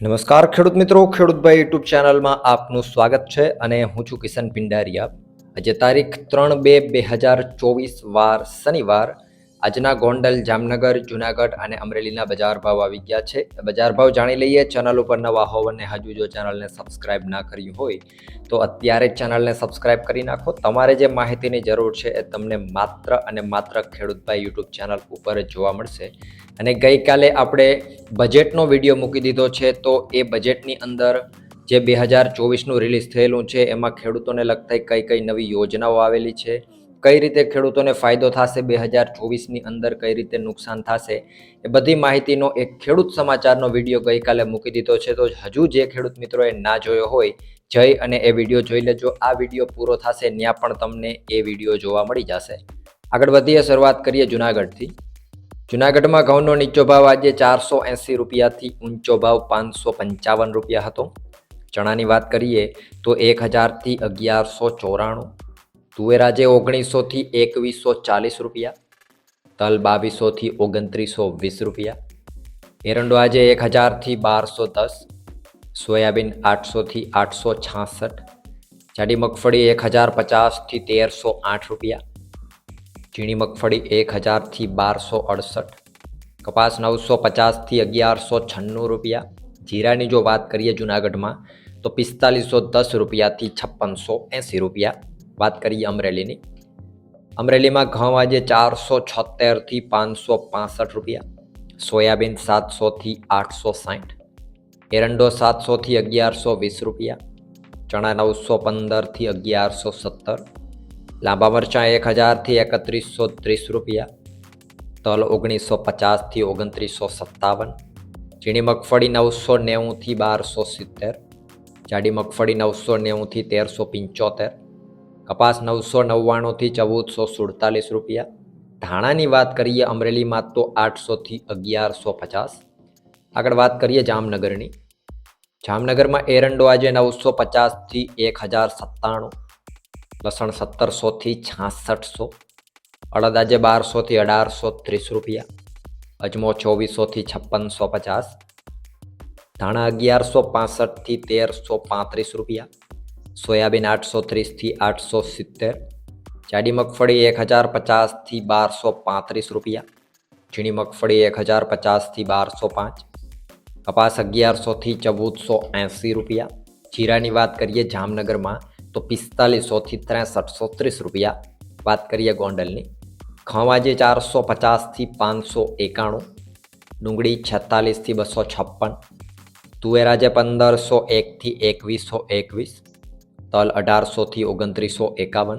નમસ્કાર ખેડૂત મિત્રો ખેડૂતભાઈ યુટ્યુબ ચેનલમાં આપનું સ્વાગત છે અને હું છું કિશન પિંડારિયા. આજે તારીખ ત્રણ બે બે હજાર ચોવીસ વાર શનિવાર આજના ગોંડલ, જામનગર, જુનાગઢ અને અમરેલીના બજાર ભાવ આવી ગયા છે. બજાર ભાવ જાણી લઈએ. ચેનલ ઉપર નવા હોવ અને હજુ જો ચેનલને સબસ્ક્રાઇબ ના કર્યું હોય, તો અત્યારે જ ચેનલને સબસ્ક્રાઇબ કરી નાખો. તમારે જે માહિતીની જરૂર છે એ તમને માત્ર અને માત્ર ખેડૂતભાઈ યુટ્યુબ ચેનલ ઉપર જ જોવા મળશે. અને ગઈકાલે આપણે બજેટનો વીડિયો મૂકી દીધો છે, તો એ બજેટની અંદર જે બે હજાર ચોવીસનું રિલીઝ થયેલું છે, એમાં ખેડૂતોને લગતા કઈ કઈ નવી યોજનાઓ આવેલી છે કઈ રીતે ખેડૂતોને ફાયદો થશે? બે હજાર ચોવીસની અંદર કઈ રીતે નુકસાન થશે? એ બધી માહિતીનો એક ખેડૂત સમાચારનો વીડિયો ગઈકાલે મૂકી દીધો છે. તો હજુ જે ખેડૂત મિત્રોએ ના જોયો હોય જઈ અને એ વીડિયો જોઈ લેજો. આ વીડિયો પૂરો થશે ત્યાં પણ તમને એ વીડિયો જોવા મળી જશે. આગળ વધીએ, શરૂઆત કરીએ જુનાગઢથી. જુનાગઢમાં ઘઉંનો નીચો ભાવ આજે ચારસો એંસી રૂપિયાથી ઊંચો ભાવ પાંચસો પંચાવન રૂપિયા હતો. ચણાની વાત કરીએ તો એક હજારથી અગિયારસો ચોરાણું. તુવેર આજે ઓગણીસોથી એકવીસો ચાલીસ રૂપિયા તલ બાવીસોથી ઓગણત્રીસો વીસ રૂપિયા એરંડો આજે એક હજારથી બારસો દસ, સોયાબીન આઠસોથી આઠસો છાસઠ, જાડી મગફળી એક હજાર પચાસથી તેરસો આઠ રૂપિયા, ઝીણી મગફળી એક હજારથી બારસો અડસઠ, કપાસ નવસો પચાસથી અગિયારસો છન્નું રૂપિયા, જીરાની જો વાત કરીએ જુનાગઢમાં, તો પિસ્તાલીસો દસ રૂપિયાથી છપ્પનસો એંસી રૂપિયા વાત કરીએ અમરેલીની. અમરેલીમાં ઘઉં આજે ચારસો છોતેરથી પાંચસો પાસઠ રૂપિયા, સોયાબીન સાતસોથી આઠસો સાઠ, એરંડો સાતસોથી અગિયારસો વીસ રૂપિયા, ચણા નવસો પંદરથી અગિયારસો સત્તર, લાંબા મરચાં એક હજારથી એકત્રીસો ત્રીસ રૂપિયા, તલ ઓગણીસો પચાસથી ઓગણત્રીસો સત્તાવન, ઝીણી મગફળી નવસો નેવુંથી બારસો સિત્તેર, જાડી મગફળી નવસો નેવુંથી તેરસો પંચોતેર કપાસ નવસો નવ્વાણુંથી ચૌદસો સુડતાલીસ રૂપિયા. ધાણાની વાત કરીએ અમરેલીમાં તો આઠસોથી અગિયારસો પચાસ. આગળ વાત કરીએ જામનગરની. જામનગરમાં એરંડો આજે નવસો પચાસથી એક હજાર સત્તાણું. લસણ સત્તરસોથી છાસઠસો. અડદ આજે બારસોથી અઢારસો ત્રીસ રૂપિયા. અજમો ચોવીસોથી છપ્પનસો પચાસ. ધાણા અગિયારસો પાસઠથી તેરસો પાંત્રીસ રૂપિયા. સોયાબીન આઠસો ત્રીસથી આઠસો સિત્તેર, જાડી મગફળી એક હજાર પચાસથી બારસો પાંત્રીસ રૂપિયા, ઝીણી મગફળી એક હજાર પચાસથી બારસો પાંચ, કપાસ અગિયારસોથી ચૌદસો એંસી રૂપિયા, જીરાની વાત કરીએ જામનગરમાં તો પિસ્તાલીસોથી ત્રેસઠસો ત્રીસ રૂપિયા, વાત કરીએ ગોંડલની, ખવાજે ચારસો પચાસથી પાંચસો એકાણું, ડુંગળી છેતાલીસથી બસો છપ્પન, તુવેરાજે પંદરસો એકથી એકવીસો એકવીસ તલ અઢારસોથી ઓગણત્રીસો એકાવન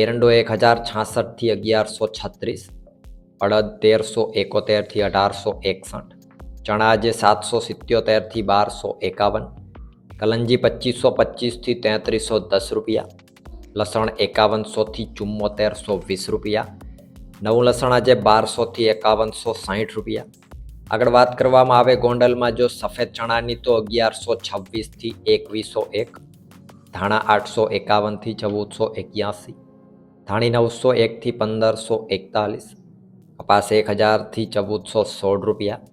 એરંડો એક હજાર છાસઠથી અગિયારસો છત્રીસ, અડદ તેરસો એકોતેરથી અઢારસો એકસઠ, ચણા આજે સાતસો સિત્યોતેરથી બારસો એકાવન, કલંજી પચીસો પચીસથી તેત્રીસો દસ રૂપિયા, લસણ એકાવનસોથી ચુમ્મોતેરસો વીસ રૂપિયા, નવું લસણ આજે બારસોથી એકાવનસો સાહીઠ રૂપિયા. આગળ વાત કરવામાં આવે ગોંડલમાં, જો સફેદ ચણાની તો અગિયારસો છવ્વીસથી એકવીસો એક ધાણા આઠસો એકાવનથી ચૌદસો એક્યાસી, ધાણી નવસો એકથી પંદરસો એકતાલીસ, કપાસ એક હજારથી ચૌદસો સોળ રૂપિયા,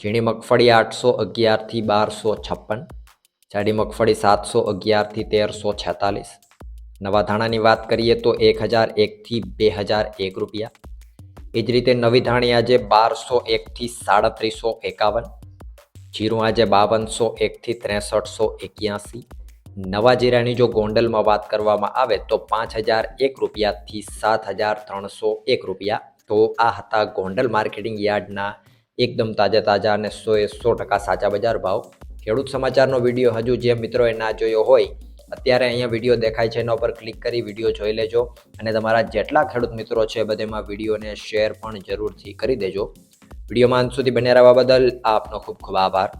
ઝીણી મગફળી આઠસો અગિયારથી બારસો છપ્પન, જાડી મગફળી સાતસો અગિયારથી તેરસો છેતાલીસ. નવા ધાણાની વાત કરીએ તો એક હજાર એકથી બે હજાર એક રૂપિયા. એ જ રીતે નવી ધાણી આજે બારસો એકથી સાડત્રીસો એકાવન, જીરું આજે બાવનસો એકથી ત્રેસઠસો એક્યાસી નવા જીરાની જો ગોંડલમાં વાત કરવામાં આવે તો પાંચ હજાર એક રૂપિયાથી સાત હજાર ત્રણસો એક રૂપિયા. તો આ હતા ગોંડલ માર્કેટિંગ યાર્ડના એકદમ તાજા તાજા અને સો એ સો ટકા સાચા બજાર ભાવ. ખેડૂત સમાચારનો વીડિયો હજુ જે મિત્રોએ ના જોયો હોય, અત્યારે અહીંયા વીડિયો દેખાય છે એના ઉપર ક્લિક કરી વીડિયો જોઈ લેજો અને તમારા જેટલા ખેડૂત મિત્રો છે બધેમાં વિડીયોને શેર પણ જરૂરથી કરી દેજો. વિડીયોમાં અંત સુધી બન્યા રહેવા બદલ આપનો ખૂબ ખૂબ આભાર.